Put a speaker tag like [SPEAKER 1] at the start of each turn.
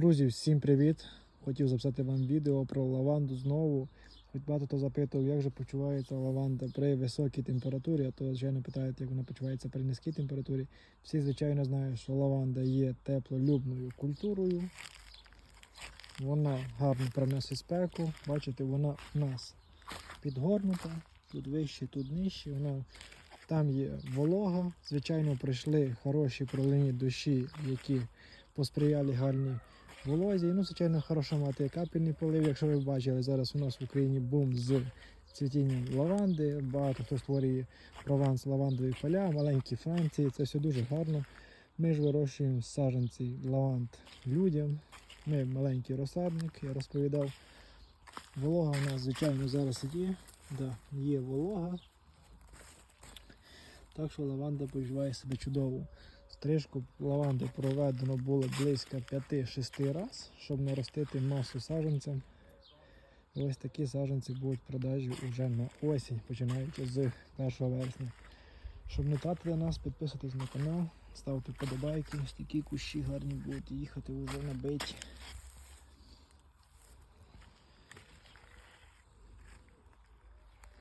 [SPEAKER 1] Друзі, всім привіт! Хотів записати вам відео про лаванду знову. Хоч багато хто запитував, як же почувається лаванда при високій температурі, а то, звичайно, питають, як вона почувається при низькій температурі. Всі, звичайно, знають, що лаванда є теплолюбною культурою. Вона гарно приносить спеку. Бачите, вона в нас підгорнута, тут вище, тут нижче. Вона там є волога. Звичайно, прийшли хороші проливні дощі, які посприяли гарній волозі. Ну, звичайно, хорошо мати капельний полив. Якщо ви бачили, зараз у нас в Україні бум з цвітінням лаванди. Багато хто створює прованс лавандові поля, маленькі Франції. Це все дуже гарно. Ми ж вирощуємо саджанці лаванд людям. Ми маленький розсадник, я розповідав. Волога у нас, звичайно, зараз є. Да, є волога. Так що лаванда почуває себе чудово. Стрижку лаванди проведено було близько 5-6 разів, щоб наростити масу саджанцям. Ось такі саджанці будуть в продажі вже на осінь, починаючи з 1 вересня. Щоб не тратити нас, підписуйтесь на канал, ставте подобайки, такі кущі гарні будуть їхати вже набиті.